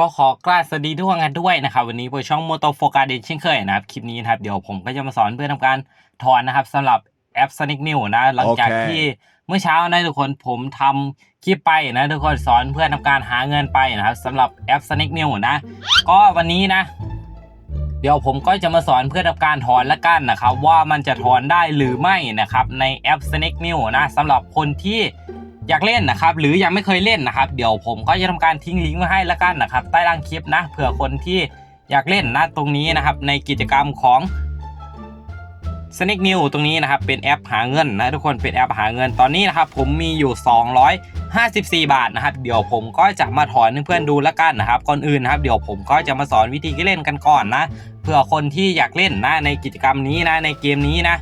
ก็ขอกราบสวัสดีทุกคนกันด้วยนะครับวันนี้ผมช่องโมโตโฟกาเดนเช่นเคยนะครับคลิปนี้นะครับเดี๋ยวผมก็จะมาสอนเพื่อทำการถอนนะครับสำหรับแอป Sonic New นะหลังจากโอเคที่เมื่อเช้านะทุกคนผมทำคลิปไปนะทุกคนสอนเพื่อทำการหาเงินไปนะครับสำหรับแอป Sonic New นะ ก็วันนี้นะ เดี๋ยวผมก็จะมาสอนเพื่อทำการถอนละกันนะครับว่ามันจะถอนได้หรือไม่นะครับในแอป Snake New นะสำหรับคนที่ อยากเล่นนะครับ หรือยังไม่เคยเล่นนะครับ เดี๋ยวผมก็จะทำการทิ้งลิงก์ไว้ให้ละกันนะครับ ใต้ล่างคลิปนะเผื่อคนที่อยากเล่นนะตรงนี้นะครับ ในกิจกรรมของ Snake New ตรงนี้นะครับ เป็นแอปหาเงินนะทุกคนเป็นแอปหาเงินตอนนี้นะครับ ผมมีอยู่ 254 บาทนะครับ เดี๋ยวผมก็จะมาถอนเพื่อนๆดูละกันนะครับก่อนอื่นนะครับ เดี๋ยวผมก็จะมาสอนวิธีการเล่นกันก่อนนะเพื่อคนที่อยากเล่นนะในกิจกรรมนี้นะในเกมนี้นะ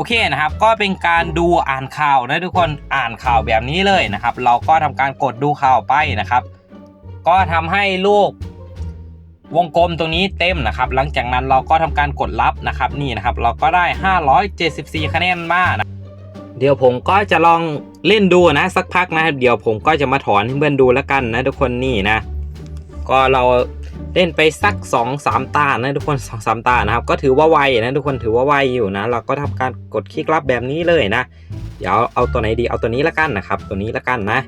โอเคนะครับก็เป็นการดูอ่านข่าวนะทุกคนอ่านข่าวแบบนี้เลยนะครับ เราก็ทำการกดดูข่าวไปนะครับ ก็ทำให้ลูกวงกลมตรงนี้เต็มนะครับ หลังจากนั้นเราก็ทำการกดรับนะครับนี่นะครับ เราก็ได้ 574 คะแนนมานะเดี๋ยวผมก็จะลองเล่นดูนะสักพักนะครับเดี๋ยวผมก็จะมาถอนให้เพื่อนดูแล้วกันนะทุกคนนี่นะ ก็เรา เล่นไปสัก2อสามตานะทุกคน2อสามตานะครับ ก็ถือว่าไวนะทุกคนถือว่าไวอยู่นะ เราก็ทำการกดคลิกรับแบบนี้เลยนะ เดี๋ยวเอาตัวไหนดีเอาตัวนี้ละกันนะครับ ตัวนี้ละกันนะ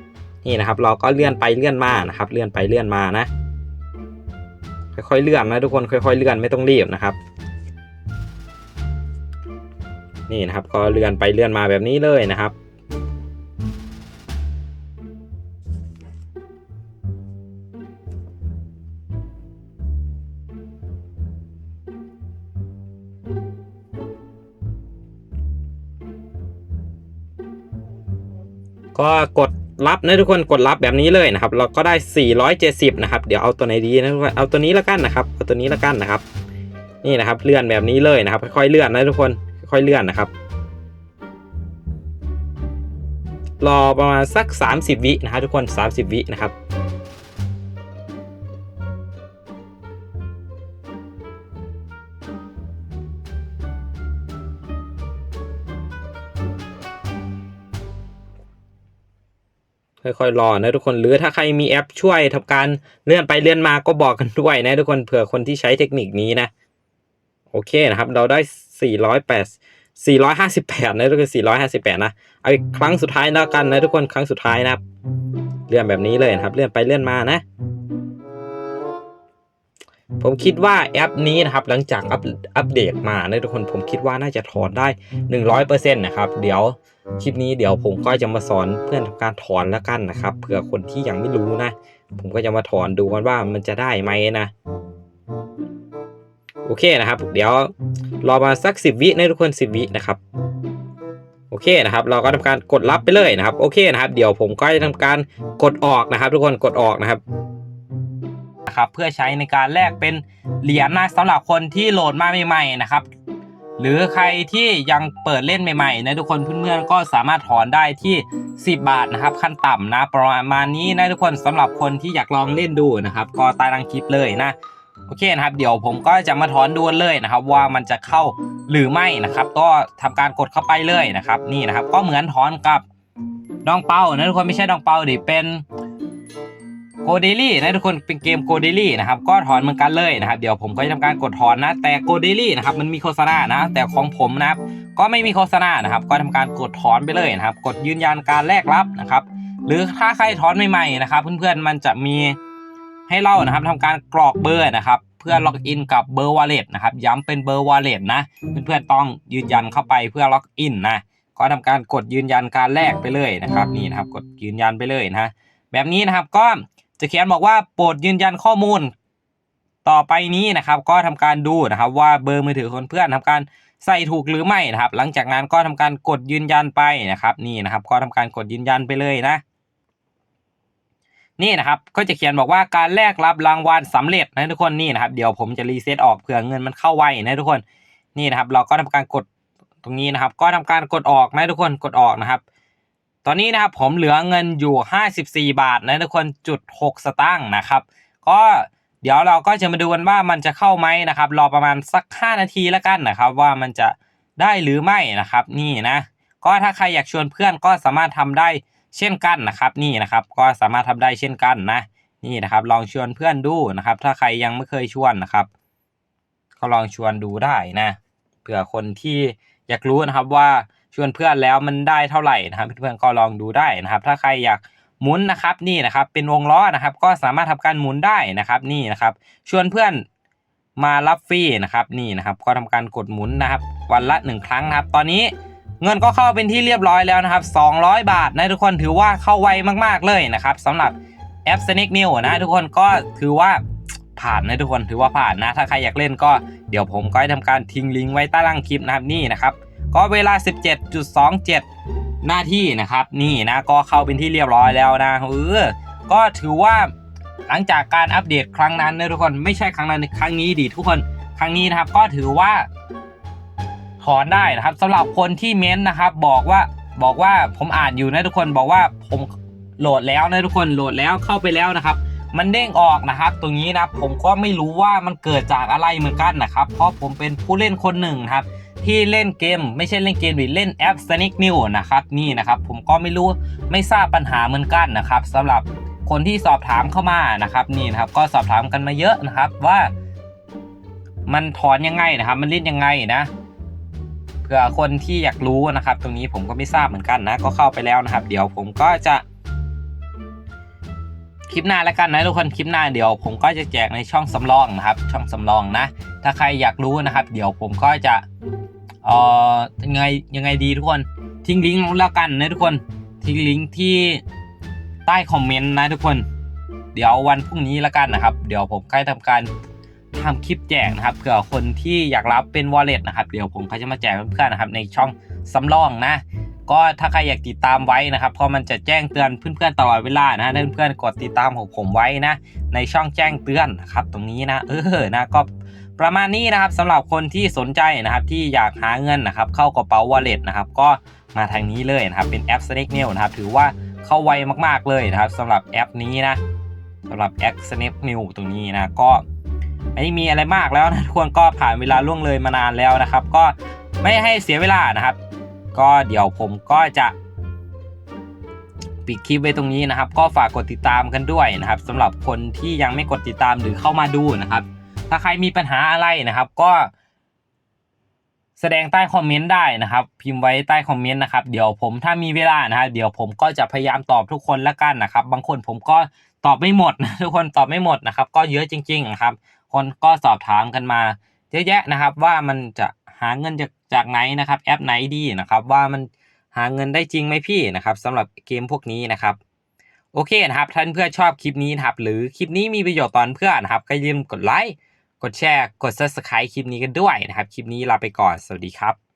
นี่นะครับ เราก็เลื่อนไปเลื่อนมานะครับ เลื่อนไปเลื่อนมานะ ค่อยๆเลื่อนนะทุกคนค่อย ๆเลื่อนไม่ต้องรีบนะครับ นี่นะครับ ก็เลื่อนไปเลื่อนมาแบบนี้เลยนะครับ ก็กดรับนะทุกคนกดรับแบบนี้เลยนะครับ เราก็ได้ 470 นะครับ เดี๋ยวเอาตัวไหนดีนะทุกคนเอาตัวนี้ละกันนะครับเอาตัวนี้ละกันนะครับ นี่นะครับเลื่อนแบบนี้เลยนะครับ ค่อยๆเลื่อนนะทุกคนค่อยๆเลื่อนนะครับ รอประมาณสัก 30 วินะครับทุกคน 30 วินะครับ ค่อยๆรอนะทุกคนหรือถ้าใครมีแอปช่วยทำการเลื่อนไปเลื่อนมาก็บอกกันด้วยนะทุกคนเผื่อคนที่ใช้เทคนิคนี้นะ โอเคนะครับ เราได้ 408 458 นะทุกคน 458 นะ เอาอีกครั้งสุดท้ายแล้วกันนะทุกคนครั้งสุดท้ายนะครับ เลื่อนแบบนี้เลยนะครับ เลื่อนไปเลื่อนมานะ ผมคิดว่าแอปนี้นะครับหลังจากอัปอัปเดตมานะทุกคนผมคิดว่าน่าจะถอนได้ 100%นะครับเดี๋ยวคลิปนี้เดี๋ยวผมก็จะมาสอนเพื่อนทำการถอนแล้วกันนะครับเผื่อคนที่ยังไม่รู้นะ ผมก็จะมาถอนดูกันว่ามันจะได้ไหมนะโอเคนะครับ เดี๋ยวรอมาสัก 10 วินะทุกคน 10 วินะครับโอเคนะครับ เราก็ทำการกดรับไปเลยนะครับ โอเคนะครับ เดี๋ยวผมก็จะทำการกดออกนะครับ ทุกคนกดออกนะครับ นะครับเพื่อใช้ในการแลกเป็นเหรียญนะสำหรับคนที่โหลดมาใหม่ๆนะครับหรือใครที่ยังเปิดเล่นใหม่ๆนะทุกคนเพื่อนๆก็สามารถถอนได้ที่ 10 บาทนะครับ ขั้นต่ำนะประมาณนี้นะทุกคนสำหรับคนที่อยากลองเล่นดูนะครับ ก็ใต้ล่างคลิปเลยนะโอเคนะครับเดี๋ยวผมก็จะมาถอนดูเลยนะครับ ว่ามันจะเข้าหรือไม่นะครับ ก็ทำการกดเข้าไปเลยนะครับ นี่นะครับ ก็เหมือนถอนกับดองเปานะทุกคนไม่ใช่ดองเปาดิเป็น โกเดลี่นะทุกคนเป็นเกมโกเดลี่นะครับก็ถอนเหมือนกันเลยนะครับเดี๋ยวผมก็จะทำการกดถอนนะ แต่โกเดลี่นะครับมันมีโฆษณานะ แต่ของผมนะครับก็ไม่มีโฆษณานะครับ ก็ทำการกดถอนไปเลยนะครับ กดยืนยันการแลกรับนะครับ หรือถ้าใครถอนใหม่ๆนะครับ เพื่อนๆมันจะมีให้เรานะครับทำการกรอกเบอร์นะครับเพื่อล็อกอินกับเบอร์วอลเล็ตนะครับย้ำเป็นเบอร์วอลเล็ตนะ เพื่อนๆต้องยืนยันเข้าไปเพื่อล็อกอินนะก็ทำการกดยืนยันการแลกไปเลยนะครับนี่นะครับกดยืนยันไปเลยนะแบบนี้นะครับก็ จะเขียนบอกว่าโปรดยืนยันข้อมูล ต่อไปนี้นะครับ ก็ทำการดูนะครับ ว่าเบอร์มือถือคนเพื่อนทำการใส่ถูกหรือไม่นะครับ หลังจากนั้นก็ทำการกดยืนยันไปนะครับ นี่นะครับ ก็ทำการกดยืนยันไปเลยนะ นี่นะครับ ก็จะเขียนบอกว่าการแลกรับรางวัลสำเร็จนะทุกคนนี่นะครับ เดี๋ยวผมจะรีเซ็ตออกเผื่อเงินมันเข้าไวนะทุกคนนี่นะครับ เราก็ทำการกดตรงนี้นะครับ ก็ทำการกดออกนะทุกคนกดออกนะครับ ตอนนี้นะครับผมเหลือเงินอยู่ 54 บาทนะทุกคนจุด 6 สตางค์นะครับ ก็เดี๋ยวเราก็จะมาดูกันว่ามันจะเข้าไหมนะครับ รอประมาณสัก 5 นาทีแล้วกันนะครับ ว่ามันจะได้หรือไม่นะครับนี่นะก็ถ้าใครอยากชวนเพื่อนก็สามารถทำได้เช่นกันนะครับ นี่นะครับก็สามารถทำได้เช่นกันนะ นี่นะครับ ลองชวนเพื่อนดูนะครับ ถ้าใครยังไม่เคยชวนนะครับ ก็ลองชวนดูได้นะเผื่อคนที่อยากรู้นะครับว่า ชวนเพื่อนแล้วมันได้เท่าไหร่นะครับ เพื่อนๆก็ลองดูได้นะครับ ถ้าใครอยากหมุนนะครับนี่นะครับ เป็นวงล้อนะครับ ก็สามารถทำการหมุนได้นะครับนี่นะครับ ชวนเพื่อนมารับฟรีนะครับนี่นะครับ ก็ทำการกดหมุนนะครับ วันละหนึ่งครั้งนะครับ ตอนนี้เงินก็เข้าเป็นที่เรียบร้อยแล้วนะครับ 200 บาทนะทุกคนถือว่าเข้าไวมากๆเลยนะครับสำหรับแอป Snake New นะทุกคนก็ถือว่าผ่านนะทุกคนถือว่าผ่านนะ ถ้าใครอยากเล่นก็เดี๋ยวผมก็จะทำการทิ้งลิงก์ไว้ใต้ล่างคลิปนะครับนี่นะครับ ก็เวลา 17.27 หน้าที่นะครับนี่นะก็เข้าเป็นที่เรียบร้อยแล้วนะเออก็ถือว่าหลังจากการอัปเดตครั้งนั้นนะทุกคนไม่ใช่ครั้งนั้นครั้งนี้ดิทุกคนครั้งนี้นะครับก็ถือว่า ถอนได้นะครับสำหรับคนที่เม้นต์นะครับ บอกว่าบอกว่าผมอ่านอยู่นะทุกคนบอกว่าผมโหลดแล้วนะทุกคนโหลดแล้วเข้าไปแล้วนะครับ มันเด้งออกนะครับ ตรงนี้นะผมก็ไม่รู้ว่ามันเกิดจากอะไรเหมือนกันนะครับ เพราะผมเป็นผู้เล่นคนหนึ่งนะครับ ที่เล่นเกม ไม่ใช่เล่นเกมหรือเล่นแอป Sonic New นะครับนี่นะครับผมก็ไม่รู้ไม่ทราบปัญหาเหมือนกันนะครับสำหรับคนที่สอบถามเข้ามานะครับนี่นะครับก็สอบถามกันมาเยอะนะครับว่า มันถอนยังไงนะครับ มันเล่นยังไงนะเผื่อคนที่อยากรู้นะครับ ตรงนี้ผมก็ไม่ทราบเหมือนกันนะ ก็เข้าไปแล้วนะครับ เดี๋ยวผมก็จะ คลิปหน้าแล้วกันนะทุกคนคลิปหน้าเดี๋ยว ผมก็จะแจกในช่องสำรองนะครับ ช่องสำรองนะ ถ้าใครอยากรู้นะครับ เดี๋ยวผมก็จะ เอ่อยังไงยังไงดีทุกคนทิ้งลิงก์แล้วกันนะทุกคนทิ้งลิงก์ที่ใต้คอมเมนต์นะทุกคน เดี๋ยววันพรุ่งนี้แล้วกันนะครับ เดี๋ยวผมก็จะทำการทำคลิปแจกนะครับเผื่อคนที่อยากรับเป็น wallet นะครับเดี๋ยวผมก็จะมาแจกเพื่อนๆนะครับในช่องสำรองนะ ก็ถ้าใครอยากติดตามไว้นะครับเพราะมันจะแจ้งเตือนเพื่อนๆตลอดเวลานะเพื่อนๆกดติดตามของผมไว้นะ ในช่องแจ้งเตือนนะครับตรงนี้นะเออนะก็ ประมาณนี้นะครับสำหรับคนที่สนใจนะครับที่อยากหาเงินนะครับเข้ากระเป๋า wallet นะครับก็มาทางนี้เลยนะครับเป็นแอป Snake Nail นะครับถือว่าเข้าไวมากๆเลยนะครับสำหรับแอปนี้นะสำหรับแอป Snake Nail ตรงนี้นะก็ไม่มีอะไรมากแล้วนะทุกคนก็ผ่านเวลาล่วงเลยมานานแล้วนะครับ ก็ไม่ให้เสียเวลานะครับ ก็เดี๋ยวผมก็จะปิดคลิปไว้ตรงนี้นะครับ ก็ฝากกดติดตามกันด้วยนะครับสำหรับคนที่ยังไม่กดติดตามหรือเข้ามาดูนะครับ ถ้าใครมีปัญหาอะไรนะครับ ก็ แสดงใต้คอมเมนต์ได้นะครับ พิมพ์ไว้ใต้คอมเมนต์นะครับเดี๋ยวผมถ้ามีเวลานะครับเดี๋ยวผมก็จะพยายามตอบทุกคนละกันนะครับ บางคนผมก็ตอบไม่หมดนะทุกคนตอบไม่หมดนะครับ ก็เยอะจริง ๆ นะครับ คนก็สอบถามกันมาเยอะแยะนะครับ ว่ามันจะหาเงินจากจากไหนนะครับ แอปไหนดีนะครับ ว่ามันหาเงินได้จริงไหมพี่นะครับสำหรับเกมพวกนี้นะครับโอเคนะครับท่านเพื่อนชอบคลิปนี้นะครับ หรือคลิปนี้มีประโยชน์ตอนเพื่อนนะครับก็อย่าลืมกดไลค์ กดแชร์ กด subscribe คลิปนี้กันด้วยนะครับ คลิปนี้ลาไปก่อน สวัสดีครับ